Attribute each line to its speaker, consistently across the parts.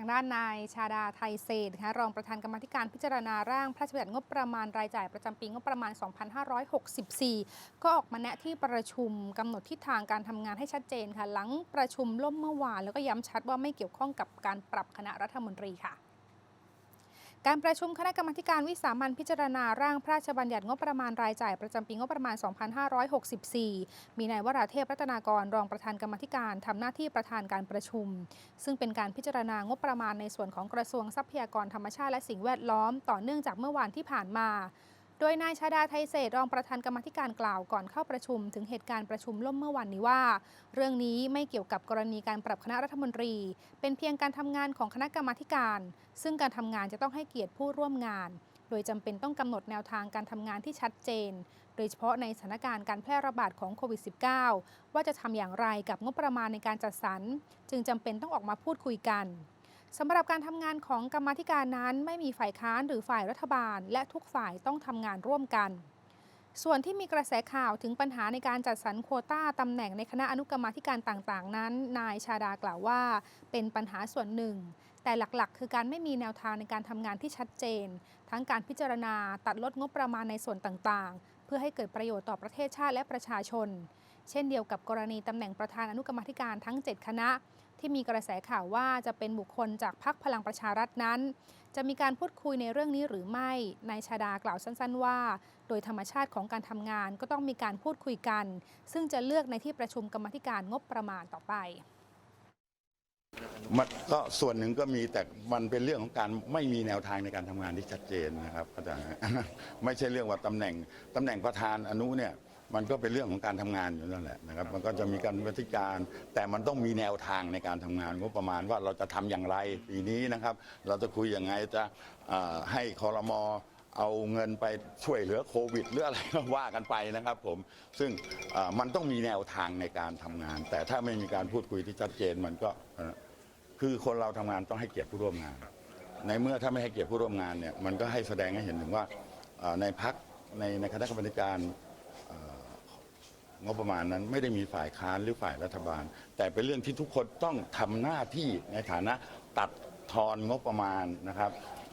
Speaker 1: างด้านนายชาดาไทยเศษนะคะรองประธานกรรมธิการพิจารณาร่างพระราชบัญญัติงบประมาณรายจ่ายประจำปีงบประมาณ 2564 ก็ออกมาแนะที่ประชุมกำหนดทิศทางการทำงานให้ชัดเจนค่ะ หลังประชุมล่มเมื่อวานแล้วก็ย้ำชัดว่าไม่เกี่ยวข้องกับการปรับคณะรัฐมนตรีค่ะ การประชุมคณะกรรมการวิสามันพิจารณาร่างพระราชบัญญัติงบประมาณรายจ่ายประจำปีงบประมาณ 2564 มีนายวราเทพรัตนากรรองประธานกรรมธิการทำหน้าที่ประธานการประชุม ซึ่งเป็นการพิจารณางบประมาณในส่วนของกระทรวงทรัพยากรธรรมชาติและสิ่งแวดล้อม ต่อเนื่องจากเมื่อวานที่ผ่านมา โดยนายชาดาไทยเศษรองประธานกรรมธิการกล่าวก่อนเข้าประชุม ถึงเหตุการณ์ประชุมล่มเมื่อวานนี้ว่า เรื่องนี้ไม่เกี่ยวกับกรณีการปรับคณะรัฐมนตรี เป็นเพียงการทำงานของคณะกรรมการ ซึ่งการทำงานจะต้องให้เกียรติผู้ร่วมงาน โดยจำเป็นต้องกำหนดแนวทางการทำงานที่ชัดเจน โดยเฉพาะในสถานการณ์การแพร่ระบาดของโควิด -19 ว่าจะทำอย่างไรกับงบประมาณในการจัดสรร จึงจำเป็นต้องออกมาพูดคุยกัน สำหรับการทำงานของกรรมธิการนั้น ไม่มีฝ่ายค้านหรือฝ่ายรัฐบาล และทุกฝ่ายต้องทำงานร่วมกัน ส่วนที่มีกระแสข่าวถึงปัญหาในการจัดสรรโควต้าตำแหน่งในคณะอนุกรรมาธิการต่างๆ นั้น นายชาดากล่าวว่า เป็นปัญหาส่วนหนึ่ง แต่หลักๆ คือการไม่มีแนวทางในการทำงานที่ชัดเจน ทั้งการพิจารณาตัดลดงบประมาณในส่วนต่างๆ เพื่อให้เกิดประโยชน์ต่อประเทศชาติและประชาชน เช่นเดียวกับกรณีตำแหน่งประธานอนุกรรมาธิการทั้ง 7 คณะ ที่มีกระแสข่าวว่าจะเป็นบุคคลจากพรรคพลังประชารัฐนั้น จะมีการพูดคุยในเรื่องนี้หรือไม่ นายชาดากล่าวสั้น ๆ ว่า โดยธรรมชาติของการทำงานก็ต้องมีการพูดคุยกัน ซึ่งจะเลือกในที่ประชุมกรรมธิการงบประมาณต่อไป
Speaker 2: มันก็ส่วนหนึ่งก็มีแต่มันเป็นเรื่องของการไม่มีแนวทางในการทำงานที่ชัดเจนนะครับอาจารย์ไม่ใช่เรื่องว่าตำแหน่งตำแหน่งประธานอนุเนี่ย มันก็เป็นเรื่องของการทำงานอยู่นั่นแหละนะครับ มันก็จะมีการวิธีการ แต่มันต้องมีแนวทางในการทำงานงบประมาณว่าเราจะทำอย่างไรปีนี้นะครับ เราจะคุยยังไงจะเอ่อให้คอรมอเอาเงินไปช่วยเหลือโควิดหรืออะไรก็ว่ากันไปนะครับผม ซึ่งเอ่อมันต้องมีแนวทางในการทำงาน แต่ถ้าไม่มีการพูดคุยที่ชัดเจนมันก็เอ่อคือคนเราทำงานต้องให้เกียรติผู้ร่วมงาน ในเมื่อถ้าไม่ให้เกียรติผู้ร่วมงานเนี่ยมันก็ให้แสดงให้เห็นถึงว่าเอ่อในพักในในคณะกรรมการเอ่อ งบประมาณนั้นไม่ได้มีฝ่ายค้านหรือฝ่ายรัฐบาล แต่เป็นเรื่องที่ทุกคนต้องทำหน้าที่ในฐานะตัดทอนงบประมาณนะครับ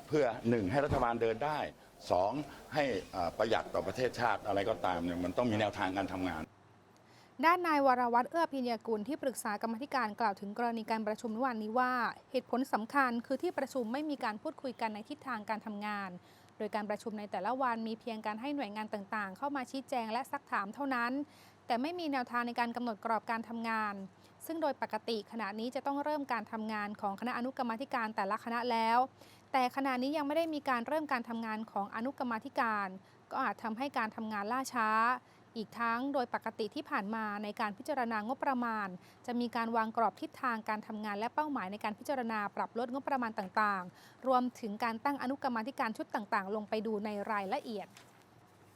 Speaker 2: เพื่อหนึ่งให้รัฐบาลเดินได้สองให้เอ่อประหยัดต่อประเทศชาติอะไรก็ตามเนี่ยมันต้องมีแนวทางการทำงาน
Speaker 1: ด้านนายวรวัตรเอื้อพิญญากุลที่ปรึกษากรรมาธิการกล่าวถึงกรณีการประชุมเมื่อวานนี้ว่า เหตุผลสำคัญคือที่ประชุมไม่มีการพูดคุยกันในทิศทางการทำงาน โดยการประชุมในแต่ละวันมีเพียงการให้หน่วยงานต่างๆ เข้ามาชี้แจงและซักถามเท่านั้น แต่ไม่มีแนวทางในการกำหนดกรอบการทำงาน ซึ่งโดยปกติขณะนี้จะต้องเริ่มการทำงานของคณะอนุกรรมธิการแต่ละคณะแล้ว แต่ขณะนี้ยังไม่ได้มีการเริ่มการทำงานของอนุกรรมธิการ ก็อาจทำให้การทำงานล่าช้า อีกทั้งโดยปกติที่ผ่านมาในการพิจารณางบประมาณ จะมีการวางกรอบทิศทางการทำงานและเป้าหมายในการพิจารณาปรับลดงบประมาณต่างๆ รวมถึงการตั้งอนุกรรมธิการชุดต่างๆ ลงไปดูในรายละเอียด